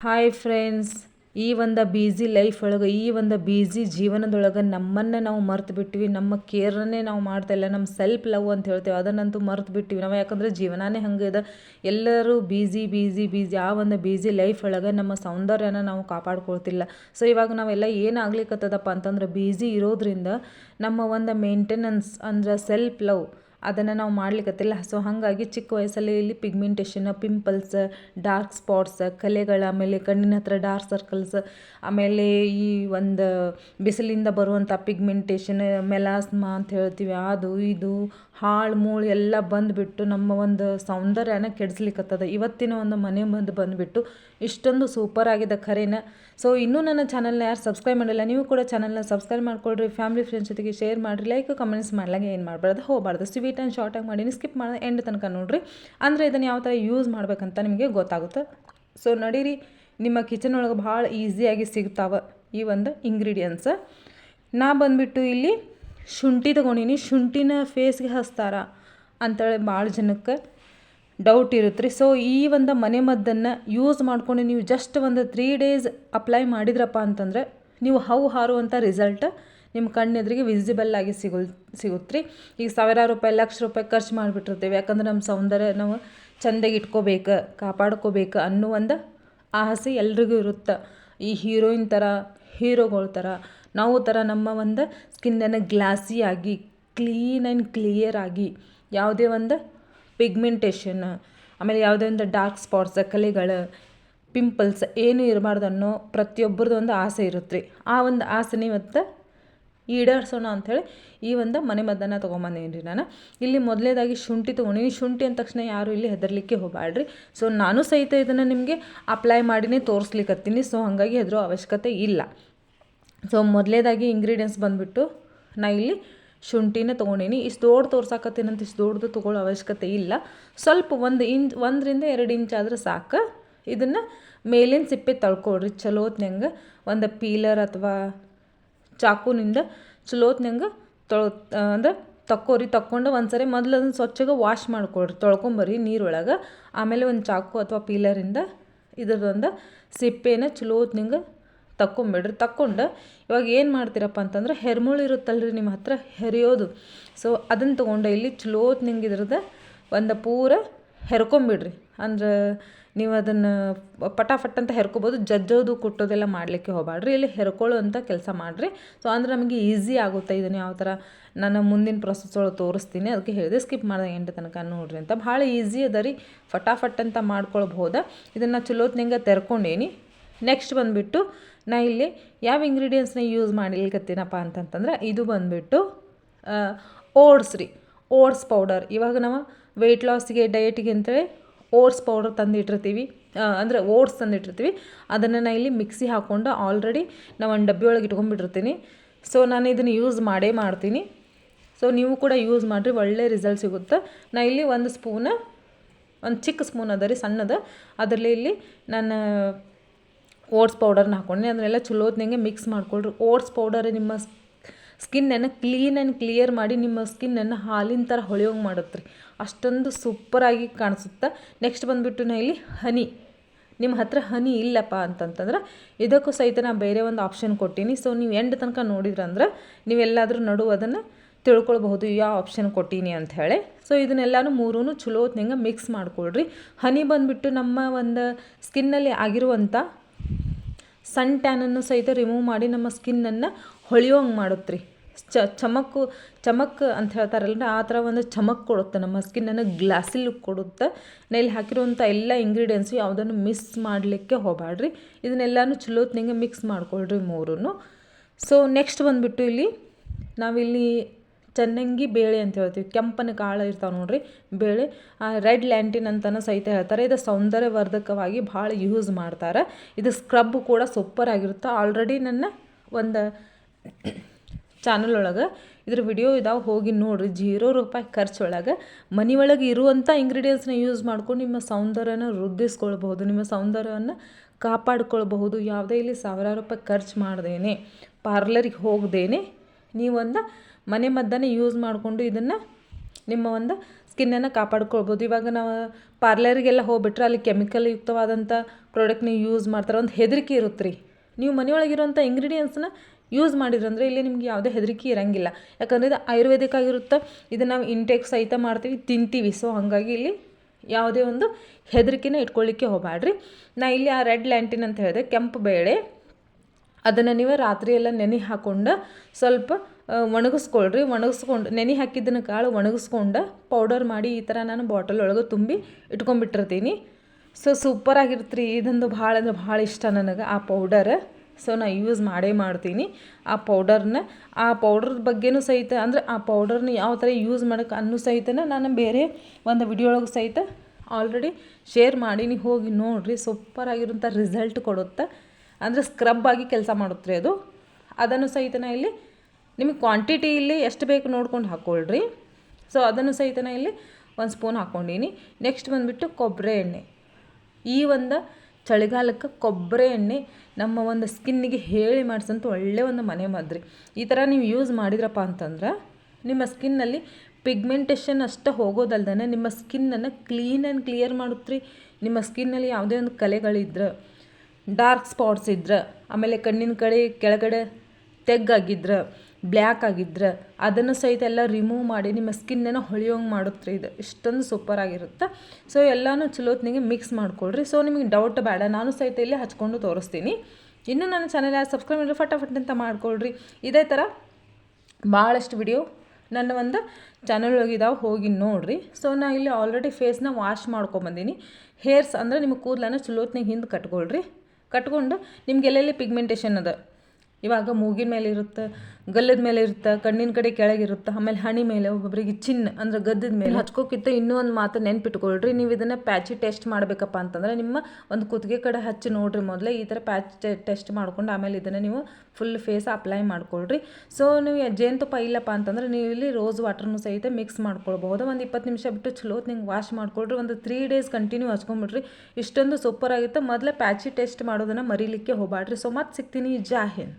Hi friends ಈ ಒಂದು ಬೀಸಿ ಲೈಫ್ ಒಳಗೆ, ಈ ಒಂದು ಬೀಸಿ ಜೀವನದೊಳಗೆ ನಮ್ಮನ್ನು ನಾವು ಮರ್ತು ಬಿಟ್ಟಿವಿ ನಮ್ಮ ಕೇರನ್ನೇ ನಾವು ಮಾಡ್ತಾ ಇಲ್ಲ ನಮ್ಮ ಸೆಲ್ಫ್ ಲವ್ ಅಂತ ಹೇಳ್ತೇವೆ, ಅದನ್ನಂತೂ ಮರ್ತು ಬಿಟ್ಟಿವಿ ನಾವು ಯಾಕಂದ್ರೆ ಜೀವನನೇ ಹಂಗೆ ಎಲ್ಲರೂ ಬೀಸಿ ಬೀಸಿ ಬೀಸಿ ಆ ಒಂದು ಬೀಸಿ ಲೈಫ್ ಒಳಗೆ ನಮ್ಮ ಸೌಂದರ್ಯನ ನಾವು ಕಾಪಾಡ್ಕೊಳ್ತಿಲ್ಲ. ಸೊ ಇವಾಗ ನಾವೆಲ್ಲ ಏನು ಆಗ್ಲಿಕ್ಕತ್ತದಪ್ಪ ಅಂತಂದ್ರೆ ಬೀಸಿ ಇರೋದ್ರಿಂದ ನಮ್ಮ ಒಂದು ಮೇಂಟೆನೆನ್ಸ್ ಅಂದ್ರೆ ಸೆಲ್ಫ್ ಲವ್ ಅದನ್ನು ನಾವು ಮಾಡ್ಲಿಕ್ಕತ್ತಿಲ್ಲ ಸೊ ಹಾಗಾಗಿ ಚಿಕ್ಕ ವಯಸ್ಸಲ್ಲಿ ಇಲ್ಲಿ ಪಿಗ್ಮೆಂಟೇಷನ್ ಪಿಂಪಲ್ಸ್ ಡಾರ್ಕ್ ಸ್ಪಾಟ್ಸ್ ಕಲೆಗಳು ಆಮೇಲೆ ಕಣ್ಣಿನ ಹತ್ರ ಡಾರ್ಕ್ ಸರ್ಕಲ್ಸ್ ಆಮೇಲೆ ಈ ಒಂದು ಬಿಸಿಲಿಂದ ಬರುವಂಥ ಪಿಗ್ಮೆಂಟೇಷನ್ ಮೆಲಾಸ್ಮಾ ಅಂತ ಹೇಳ್ತೀವಿ. ಅದು, ಇದು ಹಾಳು ಮೂಳು ಎಲ್ಲ ಬಂದುಬಿಟ್ಟು ನಮ್ಮ ಒಂದು ಸೌಂದರ್ಯನ ಕೆಡಿಸ್ಲಿಕ್ಕತ್ತದ ಇವತ್ತಿನ ಒಂದು ಮನೆ ಬಂದು ಬಂದುಬಿಟ್ಟು ಇಷ್ಟೊಂದು ಸೂಪರ್ ಆಗಿದೆ ಖರೇನ. ಸೊ ಇನ್ನೂ ನನ್ನ ಚಾನಲ್ನ ಯಾರು ಸಬ್ಸ್ಕ್ರೈಬ್ ಮಾಡಿಲ್ಲ, ನೀವು ಕೂಡ ಚಾನಲ್ನ ಸಬ್ಸ್ಕ್ರೈಬ್ ಮಾಡ್ಕೊಳ್ರಿ ಫ್ಯಾಮಿಲಿ ಫ್ರೆಂಡ್ಸ್ ಜೊತೆಗೆ ಶೇರ್ ಮಾಡಿರಿ ಲೈಕ್ ಕಮೆಂಟ್ಸ್ ಮಾಡ್ಲಾಗೆ ಏನು ಮಾಡಬಾರ್ದು, ಹೋಗಬಾರ್ದು. ಸ್ವೀಟ್ ಆ್ಯಂಡ್ ಶಾರ್ಟಾಗಿ ಮಾಡಿ ಸ್ಕಿಪ್ ಮಾಡಿ ಎಂಡ್ ತನಕ ನೋಡಿರಿ. ಅಂದರೆ ಇದನ್ನು ಯಾವ ಥರ ಯೂಸ್ ಮಾಡಬೇಕಂತ ನಿಮಗೆ ಗೊತ್ತಾಗುತ್ತೆ. ಸೊ ನಡೀರಿ, ನಿಮ್ಮ ಕಿಚನ್ ಒಳಗೆ ಭಾಳ ಈಸಿಯಾಗಿ ಸಿಗ್ತಾವೆ ಈ ಒಂದು ಇಂಗ್ರೀಡಿಯೆಂಟ್ಸ್ ನಾ ಬಂದುಬಿಟ್ಟು ಇಲ್ಲಿ ಶುಂಠಿ ತೊಗೊಂಡೀನಿ. ಶುಂಠಿನ ಫೇಸ್ಗೆ ಹಚ್ತಾರ ಅಂತೇಳಿ ಭಾಳ ಜನಕ್ಕೆ ಡೌಟ್ ಇರುತ್ತೆ ರೀ ಸೊ ಈ ಒಂದು ಮನೆ ಮದ್ದನ್ನು ಯೂಸ್ ಮಾಡ್ಕೊಂಡು ನೀವು ಜಸ್ಟ್ ಒಂದು ತ್ರೀ ಡೇಸ್ ಅಪ್ಲೈ ಮಾಡಿದ್ರಪ್ಪ ಅಂತಂದರೆ ನೀವು ಹೌ ಹಾರುವಂಥ ರಿಸಲ್ಟ್ ನಿಮ್ಮ ಕಣ್ಣೆದ್ರಿಗೆ ವಿಸಿಬಲ್ ಆಗಿ ಸಿಗು ಸಿಗುತ್ತೆ ರೀ ಈಗ ಸಾವಿರಾರು ರೂಪಾಯಿ, ಲಕ್ಷ ರೂಪಾಯಿ ಖರ್ಚು ಮಾಡಿಬಿಟ್ಟಿರ್ತೀವಿ. ಯಾಕಂದ್ರೆ ನಮ್ಮ ಸೌಂದರ್ಯ ನಾವು ಚೆಂದಾಗಿ ಇಟ್ಕೋಬೇಕು, ಕಾಪಾಡ್ಕೋಬೇಕು ಅನ್ನೋ ಒಂದು ಆಸೆ ಎಲ್ರಿಗೂ ಇರುತ್ತೆ. ಈ ಹೀರೋಯಿನ್ ಥರ ಹೀರೋಗಳ ಥರ ನಾವು ಥರ ನಮ್ಮ ಒಂದು ಸ್ಕಿನ್ನನ್ನು ಗ್ಲಾಸಿಯಾಗಿ, ಕ್ಲೀನ್ ಆ್ಯಂಡ್ ಕ್ಲಿಯರ್ ಆಗಿ ಯಾವುದೇ ಒಂದು ಪಿಗ್ಮೆಂಟೇಷನ್, ಆಮೇಲೆ ಯಾವುದೇ ಒಂದು ಡಾರ್ಕ್ ಸ್ಪಾಟ್ಸ್, ಕಲೆಗಳು, ಪಿಂಪಲ್ಸ್ ಏನೂ ಇರಬಾರ್ದು ಅನ್ನೋ ಪ್ರತಿಯೊಬ್ಬರದ್ದು ಒಂದು ಆಸೆ ಇರುತ್ತೆ ರೀ ಆ ಒಂದು ಆಸೆನ ಇವತ್ತು ಈಡೇರಿಸೋಣ ಅಂಥೇಳಿ ಈ ಒಂದು ಮನೆ ಮದ್ದನ್ನು ತೊಗೊಂಬಂದೀನಿ ರೀ ನಾನು. ಇಲ್ಲಿ ಮೊದಲೇದಾಗಿ ಶುಂಠಿ ತೊಗೊಂಡಿನಿ. ಶುಂಠಿ ಅಂದ ತಕ್ಷಣ ಯಾರು ಇಲ್ಲಿ ಹೆದರ್ಲಿಕ್ಕೆ ಹೋಗಬೇಡ್ರಿ ಸೊ ನಾನು ಸಹಿತ ಇದನ್ನು ನಿಮಗೆ ಅಪ್ಲೈ ಮಾಡಿನೇ ತೋರಿಸ್ಲಿಕ್ಕತ್ತೀನಿ ಸೊ ಹಾಗಾಗಿ ಹೆದರೋ ಅವಶ್ಯಕತೆ ಇಲ್ಲ. ಸೊ ಮೊದಲೇದಾಗಿ ಇಂಗ್ರೀಡಿಯೆಂಟ್ಸ್ ಬಂದುಬಿಟ್ಟು ನಾ ಇಲ್ಲಿ ಶುಂಠಿನ ತೊಗೊಂಡೀನಿ. ಇಷ್ಟು ದೊಡ್ಡ ತೋರ್ಸಾಕತ್ತೀನಂತ ಇಷ್ಟು ದೊಡ್ಡದು ತೊಗೊಳ್ಳೋ ಅವಶ್ಯಕತೆ ಇಲ್ಲ. ಸ್ವಲ್ಪ ಒಂದು ಇಂಚ್, ಒಂದರಿಂದ ಎರಡು ಇಂಚ್ ಆದ್ರೆ ಸಾಕು. ಇದನ್ನು ಮೇಲಿನ ಸಿಪ್ಪೆ ತಳ್ಕೊಳ್ರಿ. ಚಲೋತ್ನಂಗೆ ಒಂದು ಪೀಲರ್ ಅಥವಾ ಚಾಕುನಿಂದ ಚಲೋತ್ನಂಗೆ ತೊಳ ಅಂದ್ರೆ ತಕ್ಕೋರಿ. ತಕ್ಕೊಂಡು ಒಂದು ಸರಿ ಮೊದಲು ಅದನ್ನು ಸ್ವಚ್ಛಗೆ ವಾಶ್ ಮಾಡ್ಕೊಳ್ರಿ. ತೊಳ್ಕೊಂಬರ್ರಿ ನೀರೊಳಗೆ. ಆಮೇಲೆ ಒಂದು ಚಾಕು ಅಥವಾ ಪೀಲರಿಂದ ಇದ್ರದ್ದೊಂದು ಸಿಪ್ಪೆನ ಚಲೋತ್ನಂಗೆ ತಕ್ಕೊಂಬಿಡ್ರಿ ತಕ್ಕೊಂಡು ಇವಾಗ ಏನು ಮಾಡ್ತೀರಪ್ಪ ಅಂತಂದ್ರೆ ಹೆರ್ಮುಳು ಇರುತ್ತಲ್ರಿ ನಿಮ್ಮ ಹತ್ರ ಹೆರಿಯೋದು. ಸೊ ಅದನ್ನು ತೊಗೊಂಡು ಇಲ್ಲಿ ಚಲೋತ್ನಂಗೆ ಇದ್ರದ್ದು ಒಂದು ಪೂರ ಹೆರ್ಕೊಂಬಿಡ್ರಿ. ಅಂದ್ರೆ ನೀವು ಅದನ್ನು ಪಟಾಫಟ್ ಅಂತ ಹೆರ್ಕೋಬೋದು. ಜಜ್ಜೋದು, ಕುಟ್ಟೋದೆಲ್ಲ ಮಾಡಲಿಕ್ಕೆ ಹೋಗಬೇಡ್ರಿ ಇಲ್ಲಿ ಹೆರ್ಕೊಳ್ಳುವಂಥ ಕೆಲಸ ಮಾಡಿರಿ. ಸೊ ಅಂದರೆ ನಮಗೆ ಈಸಿ ಆಗುತ್ತೆ ಇದನ್ನು ಯಾವ ಥರ ನಾನು ಮುಂದಿನ ಪ್ರೊಸೆಸ್ ಒಳಗೆ ತೋರಿಸ್ತೀನಿ. ಅದಕ್ಕೆ ಹೇಳಿದೆ ಸ್ಕಿಪ್ ಮಾಡಿದೆ ಎಂಟು ತನಕ ನೋಡ್ರಿ ಅಂತ. ಭಾಳ ಈಸಿ ಅದ ರೀ. ಫಟಾಫಟ್ ಅಂತ ಮಾಡ್ಕೊಳ್ಬೋದ. ಇದನ್ನು ಚಲೋತ್ನಿಂಗ ತೆರ್ಕೊಂಡೇನಿ. ನೆಕ್ಸ್ಟ್ ಬಂದುಬಿಟ್ಟು, ನಾ ಇಲ್ಲಿ ಯಾವ ಇಂಗ್ರೀಡಿಯೆಂಟ್ಸ್ನ ಯೂಸ್ ಮಾಡಿಲ್ಕತ್ತೀನಪ್ಪ ಅಂತಂತಂದ್ರೆ, ಇದು ಬಂದುಬಿಟ್ಟು ಓಟ್ಸ್ ರೀ. ಓಟ್ಸ್ ಪೌಡರ್ ಇವಾಗ ನಾವು ವೆಯ್ಟ್ ಲಾಸ್ಗೆ ಡಯಟಿಗೆ ಅಂತೇಳಿ ಓಟ್ಸ್ ಪೌಡರ್ ತಂದಿಟ್ಟಿರ್ತೀವಿ. ಅಂದರೆ ಓಟ್ಸ್ ತಂದಿಟ್ಟಿರ್ತೀವಿ. ಅದನ್ನು ನಾನು ಇಲ್ಲಿ ಮಿಕ್ಸಿ ಹಾಕ್ಕೊಂಡು ಆಲ್ರೆಡಿ ನಾವು ಒಂದು ಡಬ್ಬಿ ಒಳಗೆ ಇಟ್ಕೊಂಡ್ಬಿಟ್ಟಿರ್ತೀನಿ. ಸೊ ನಾನು ಇದನ್ನು ಯೂಸ್ ಮಾಡೇ ಮಾಡ್ತೀನಿ. ಸೊ ನೀವು ಕೂಡ ಯೂಸ್ ಮಾಡಿರಿ, ಒಳ್ಳೆ ರಿಸಲ್ಟ್ ಸಿಗುತ್ತೆ. ನಾ ಇಲ್ಲಿ ಒಂದು ಸ್ಪೂನ ಒಂದು ಚಿಕ್ಕ ಸ್ಪೂನ್ ಅದ ರೀ, ಸಣ್ಣದ. ಅದರಲ್ಲಿ ಇಲ್ಲಿ ನಾನು ಓಟ್ಸ್ ಪೌಡರ್ನ ಹಾಕ್ಕೊಂಡೆ ಅದನ್ನೆಲ್ಲ ಚಲೋತ್ನಂಗೆ ಮಿಕ್ಸ್ ಮಾಡಿಕೊಳ್ರಿ. ಓಟ್ಸ್ ಪೌಡರ್ ನಿಮ್ಮ ಸ್ಕಿನ್ನನ್ನು ಕ್ಲೀನ್ ಆ್ಯಂಡ್ ಕ್ಲಿಯರ್ ಮಾಡಿ ನಿಮ್ಮ ಸ್ಕಿನ್ನನ್ನು ಹಾಲಿನ ಥರ ಹೊಳೆಯೋಂಗೆ ಮಾಡುತ್ತೆ ರೀ ಅಷ್ಟೊಂದು ಸೂಪರಾಗಿ ಕಾಣಿಸುತ್ತೆ. ನೆಕ್ಸ್ಟ್ ಬಂದುಬಿಟ್ಟು ನಾ ಇಲ್ಲಿ ಹನಿ. ನಿಮ್ಮ ಹತ್ರ ಹನಿ ಇಲ್ಲಪ್ಪ ಅಂತಂತಂದ್ರೆ ಇದಕ್ಕೂ ಸಹಿತ ನಾನು ಬೇರೆ ಒಂದು ಆಪ್ಷನ್ ಕೊಟ್ಟೀನಿ. ಸೊ ನೀವು ಎಂಡ್ ತನಕ ನೋಡಿದ್ರಂದ್ರೆ ನೀವೆಲ್ಲಾದರೂ ನಡು ಅದನ್ನು ತಿಳ್ಕೊಳ್ಬಹುದು ಯಾವ ಆಪ್ಷನ್ ಕೊಟ್ಟೀನಿ ಅಂತ ಹೇಳಿ. ಸೊ ಇದನ್ನೆಲ್ಲನೂ ಮೂರೂ ಚಲೋತ್ನಂಗೆ ಮಿಕ್ಸ್ ಮಾಡ್ಕೊಳ್ರಿ. ಹನಿ ಬಂದುಬಿಟ್ಟು ನಮ್ಮ ಒಂದು ಸ್ಕಿನ್ನಲ್ಲಿ ಆಗಿರುವಂಥ ಸನ್ ಟ್ಯಾನನ್ನು ಸಹಿತ ರಿಮೂವ್ ಮಾಡಿ ನಮ್ಮ ಸ್ಕಿನ್ನನ್ನು ಹೊಳೆಯೋಂಗೆ ಮಾಡುತ್ತೆ ರೀ. ಚ ಚಮಕು ಚಮಕ್ ಅಂತ ಹೇಳ್ತಾರಲ್ಲ ಆ ಥರ ಒಂದು ಚಮಕ್ ಕೊಡುತ್ತೆ ನಮ್ಮ ಸ್ಕಿನ್ನನ್ನು ಗ್ಲಾಸಿ ಲುಕ್ ಕೊಡುತ್ತೆ. ನೆಲ್ಲಿ ಹಾಕಿರುವಂಥ ಎಲ್ಲ ಇಂಗ್ರೀಡಿಯೆಂಟ್ಸು ಯಾವುದನ್ನು ಮಿಸ್ ಮಾಡಲಿಕ್ಕೆ ಹೋಗಬೇಡ್ರಿ ಇದನ್ನೆಲ್ಲಾನು ಚಲೋತ್ನಂಗೆ ಮಿಕ್ಸ್ ಮಾಡ್ಕೊಳ್ರಿ ಮೂರೂ ಸೊ ನೆಕ್ಸ್ಟ್ ಬಂದುಬಿಟ್ಟು ಇಲ್ಲಿ ನಾವಿಲ್ಲಿ ಚನ್ನಂಗಿ ಬೇಳೆ ಅಂತ ಹೇಳ್ತೀವಿ. ಕೆಂಪನ ಕಾಳು ಇರ್ತಾವೆ ನೋಡ್ರಿ ಬೇಳೆ. ರೆಡ್ ಲ್ಯಾಂಟಿನ್ ಅಂತಲೂ ಸಹಿತ ಹೇಳ್ತಾರೆ. ಇದು ಸೌಂದರ್ಯವರ್ಧಕವಾಗಿ ಭಾಳ ಯೂಸ್ ಮಾಡ್ತಾರೆ. ಇದು ಸ್ಕ್ರಬ್ ಕೂಡ ಸೂಪರ್ ಆಗಿರುತ್ತೆ. ಆಲ್ರೆಡಿ ನನ್ನ ಒಂದು ಚಾನಲ್ ಒಳಗೆ ಇದ್ರ ವಿಡಿಯೋ ಇದಾವೆ. ಹೋಗಿ ನೋಡಿರಿ. ಜೀರೋ ರೂಪಾಯಿ ಮನೆ ಒಳಗೆ ಇರುವಂಥ ಇಂಗ್ರೀಡಿಯೆಂಟ್ಸ್ನ ಯೂಸ್ ಮಾಡ್ಕೊಂಡು ನಿಮ್ಮ ಸೌಂದರ್ಯನ ವೃದ್ಧಿಸ್ಕೊಳ್ಬಹುದು. ನಿಮ್ಮ ಸೌಂದರ್ಯವನ್ನು ಕಾಪಾಡ್ಕೊಳ್ಬಹುದು. ಯಾವುದೇ ಇಲ್ಲಿ ಸಾವಿರಾರು ರೂಪಾಯಿ ಖರ್ಚು ಮಾಡ್ದೇನೆ. ಪಾರ್ಲರಿಗೆ ಹೋಗ್ದೇನೆ. ನೀವೊಂದು ಮನೆ ಮದ್ದನ್ನು ಯೂಸ್ ಮಾಡಿಕೊಂಡು ಇದನ್ನು ನಿಮ್ಮ ಒಂದು ಸ್ಕಿನ್ನನ್ನು ಕಾಪಾಡ್ಕೊಳ್ಬೋದು. ಇವಾಗ ನಾವು ಪಾರ್ಲರಿಗೆಲ್ಲ ಹೋಗ್ಬಿಟ್ರೆ ಅಲ್ಲಿ ಕೆಮಿಕಲ್ ಯುಕ್ತವಾದಂಥ ಪ್ರಾಡಕ್ಟ್ ನೀವು ಯೂಸ್ ಮಾಡ್ತಾರೆ. ಒಂದು ಹೆದರಿಕೆ ಇರುತ್ತೆ ರೀ ನೀವು ಮನೆಯೊಳಗಿರುವಂಥ ಇಂಗ್ರೀಡಿಯೆಂಟ್ಸ್ನ ಯೂಸ್ ಮಾಡಿದ್ರಂದ್ರೆ ಇಲ್ಲಿ ನಿಮ್ಗೆ ಯಾವುದೇ ಹೆದರಿಕೆ ಇರಂಗಿಲ್ಲ. ಯಾಕಂದರೆ ಇದು ಆಯುರ್ವೇದಿಕ್ ಆಗಿರುತ್ತೆ. ಇದನ್ನು ನಾವು ಇಂಟೇಕ್ ಸಹಿತ ಮಾಡ್ತೀವಿ, ತಿಂತೀವಿ. ಸೊ ಹಾಗಾಗಿ ಇಲ್ಲಿ ಯಾವುದೇ ಒಂದು ಹೆದರಿಕೆನ ಇಟ್ಕೊಳ್ಳಿಕ್ಕೆ ಹೋಗಬೇಡ್ರಿ ನಾ ಇಲ್ಲಿ ಆ ರೆಡ್ ಲ್ಯಾಂಟಿನ್ ಅಂತ ಹೇಳಿದೆ, ಕೆಂಪು ಬೇಳೆ. ಅದನ್ನು ನೀವು ರಾತ್ರಿ ಎಲ್ಲ ನೆನೆ ಹಾಕ್ಕೊಂಡು ಸ್ವಲ್ಪ ಒಣಗಿಸ್ಕೊಳ್ರಿ. ಒಣಗಿಸ್ಕೊಂಡು, ನೆನೆ ಹಾಕಿದ್ದನ್ನು ಕಾಳು ಒಣಗಿಸ್ಕೊಂಡು ಪೌಡರ್ ಮಾಡಿ ಈ ಥರ ನಾನು ಬಾಟಲ್ ಒಳಗೆ ತುಂಬಿ ಇಟ್ಕೊಂಡ್ಬಿಟ್ಟಿರ್ತೀನಿ. ಸೊ ಸೂಪರ್ ಆಗಿರುತ್ತೆ ರೀ ಇದೊಂದು ಭಾಳ ಅಂದ್ರೆ ಭಾಳ ಇಷ್ಟ ನನಗೆ ಆ ಪೌಡರ್ ಸೊ ನಾ ಯೂಸ್ ಮಾಡೇ ಮಾಡ್ತೀನಿ. ಆ ಪೌಡರ್ನ ಆ ಪೌಡರ್ ಬಗ್ಗೆನೂ ಸಹಿತ, ಅಂದರೆ ಆ ಪೌಡರ್ನ ಯಾವ ಥರ ಯೂಸ್ ಮಾಡೋಕೆ ಅನ್ನೋ ಸಹಿತನ ನಾನು ಬೇರೆ ಒಂದು ವಿಡಿಯೋ ಒಳಗೆ ಸಹಿತ ಆಲ್ರೆಡಿ ಶೇರ್ ಮಾಡೀನಿ. ಹೋಗಿ ನೋಡಿರಿ. ಸೂಪರ್ ಆಗಿರೋಂಥ ರಿಸಲ್ಟ್ ಕೊಡುತ್ತೆ. ಅಂದರೆ ಸ್ಕ್ರಬ್ ಆಗಿ ಕೆಲಸ ಮಾಡುತ್ತೆ ಅದು. ಅದನ್ನು ಸಹಿತ ನಾ ಇಲ್ಲಿ ನಿಮಗೆ ಕ್ವಾಂಟಿಟಿ ಇಲ್ಲಿ ಎಷ್ಟು ಬೇಕು ನೋಡ್ಕೊಂಡು ಹಾಕ್ಕೊಳ್ರಿ ಸೊ ಅದನ್ನು ಸಹಿತ ನಾ ಇಲ್ಲಿ ಒಂದು ಸ್ಪೂನ್ ಹಾಕ್ಕೊಂಡೀನಿ ನೆಕ್ಸ್ಟ್ ಬಂದುಬಿಟ್ಟು ಕೊಬ್ಬರಿ ಎಣ್ಣೆ. ಈ ಒಂದು ಚಳಿಗಾಲಕ್ಕೆ ಕೊಬ್ಬರಿ ಎಣ್ಣೆ ನಮ್ಮ ಒಂದು ಸ್ಕಿನ್ನಿಗೆ ಹೇಳಿ ಮಾಡಿಸಂತ ಒಳ್ಳೆಯ ಒಂದು ಮನೆ ಮದ್ರಿ. ಈ ಥರ ನೀವು ಯೂಸ್ ಮಾಡಿದ್ರಪ್ಪ ಅಂತಂದ್ರೆ ನಿಮ್ಮ ಸ್ಕಿನ್ನಲ್ಲಿ ಪಿಗ್ಮೆಂಟೇಷನ್ ಅಷ್ಟೇ ಹೋಗೋದಲ್ದೇ ನಿಮ್ಮ ಸ್ಕಿನ್ನನ್ನು ಕ್ಲೀನ್ ಆ್ಯಂಡ್ ಕ್ಲಿಯರ್ ಮಾಡುತ್ತೆ ನಿಮ್ಮ ಸ್ಕಿನ್ನಲ್ಲಿ ಯಾವುದೇ ಒಂದು ಕಲೆಗಳಿದ್ರೆ. ಡಾರ್ಕ್ ಸ್ಪಾಟ್ಸ್ ಇದ್ರೆ, ಆಮೇಲೆ ಕಣ್ಣಿನ ಕಡೆ ಕೆಳಗಡೆ ತೆಗ್ಗಾಗಿದ್ರೆ ಬ್ಲ್ಯಾಕ್ ಆಗಿದ್ರೆ, ಅದನ್ನು ಸಹಿತ ಎಲ್ಲ ರಿಮೂವ್ ಮಾಡಿ ನಿಮ್ಮ ಸ್ಕಿನ್ನನ್ನು ಹೊಳೆಯೋಂಗೆ ಮಾಡುತ್ತೆ ಇದು. ಇಷ್ಟೊಂದು ಸೂಪರ್ ಆಗಿರುತ್ತೆ. ಸೊ ಎಲ್ಲನೂ ಚಲೋತ್ನಿಗೆ ಮಿಕ್ಸ್ ಮಾಡ್ಕೊಳ್ರಿ. ಸೊ ನಿಮಗೆ ಡೌಟ್ ಬೇಡ. ನಾನು ಸಹಿತ ಇಲ್ಲಿ ಹಚ್ಕೊಂಡು ತೋರಿಸ್ತೀನಿ. ಇನ್ನು ನನ್ನ ಚಾನಲ್ ಯಾರು ಸಬ್ಸ್ಕ್ರೈಬ್ ಮಾಡಿದ್ರೆ ಫಟಾಫಟ್ ಅಂತ ಮಾಡ್ಕೊಳ್ರಿ. ಇದೇ ಥರ ಭಾಳಷ್ಟು ವಿಡಿಯೋ ನನ್ನ ಒಂದು ಚಾನಲ್ ಒಳಗಿದಾವೆ ಹೋಗಿ ನೋಡಿರಿ. ಸೊ ನಾನು ಇಲ್ಲಿ ಆಲ್ರೆಡಿ ಫೇಸ್ನ ವಾಶ್ ಮಾಡ್ಕೊಂಬಂದೀನಿ. ಹೇರ್ಸ್ ಅಂದರೆ ನಿಮ್ಮ ಕೂದಲನ್ನು ಚಲೋತ್ನಿಗೆ ಹಿಂದೆ ಕಟ್ಕೊಳ್ರಿ. ಕಟ್ಕೊಂಡು ನಿಮ್ಗೆ ಎಲ್ಲೆಲ್ಲಿ ಪಿಗ್ಮೆಂಟೇಷನ್ ಅದ? ಇವಾಗ ಮೂಗಿನ ಮೇಲೆ ಇರುತ್ತೆ ಗಲ್ಲದ ಮೇಲೆ ಇರುತ್ತೆ, ಕಣ್ಣಿನ ಕಡೆ ಕೆಳಗಿರುತ್ತೆ ಆಮೇಲೆ ಹಣಿ ಮೇಲೆ ಒಬ್ಬೊಬ್ಬರಿಗೆ ಚಿನ್ನ ಅಂದ್ರೆ ಗದ್ದದ ಮೇಲೆ ಹಚ್ಕೋಕ್ಕಿಂತ ಇನ್ನೂ ಒಂದು ಮಾತು ನೆನ್ಪಿಟ್ಕೊಳ್ರಿ. ನೀವು ಇದನ್ನು ಪ್ಯಾಚಿ ಟೆಸ್ಟ್ ಮಾಡಬೇಕಪ್ಪ ಅಂತಂದ್ರೆ ನಿಮ್ಮ ಒಂದು ಕುತ್ತಿಗೆ ಕಡೆ ಹಚ್ಚಿ ನೋಡ್ರಿ ಮೊದಲೇ, ಈ ಥರ ಪ್ಯಾಚ್ ಟೆಸ್ಟ್ ಮಾಡ್ಕೊಂಡು ಆಮೇಲೆ ಇದನ್ನು ನೀವು ಫುಲ್ ಫೇಸ್ ಅಪ್ಲೈ ಮಾಡ್ಕೊಳ್ರಿ. ಸೊ ನೀವು ಜೇನುತುಪ್ಪ ಇಲ್ಲಪ್ಪ ಅಂತಂದ್ರೆ ನೀವು ಇಲ್ಲಿ ರೋಸ್ ವಾಟರ್ನು ಸಹಿತ ಮಿಕ್ಸ್ ಮಾಡ್ಕೊಳ್ಬಹುದು. ಒಂದು ಇಪ್ಪತ್ತು ನಿಮಿಷ ಬಿಟ್ಟು ಚಲೋ ನಿಂಗೆ ವಾಶ್ ಮಾಡ್ಕೊಳ್ರಿ. ಒಂದು ತ್ರೀ ಡೇಸ್ ಕಂಟಿನ್ಯೂ ಹಚ್ಕೊಂಡ್ಬಿಡ್ರಿ ಇಷ್ಟೊಂದು ಸೂಪರ್ ಆಗುತ್ತೆ. ಮೊದಲೇ ಪ್ಯಾಚಿ ಟೆಸ್ಟ್ ಮಾಡೋದನ್ನು ಮರಿಲಿಕ್ಕೆ ಹೋಗ್ಬಾಡ್ರಿ ಸೊ ಮತ್ತೆ ಸಿಗ್ತೀನಿ. ಜಾ ಹಿಂದ್.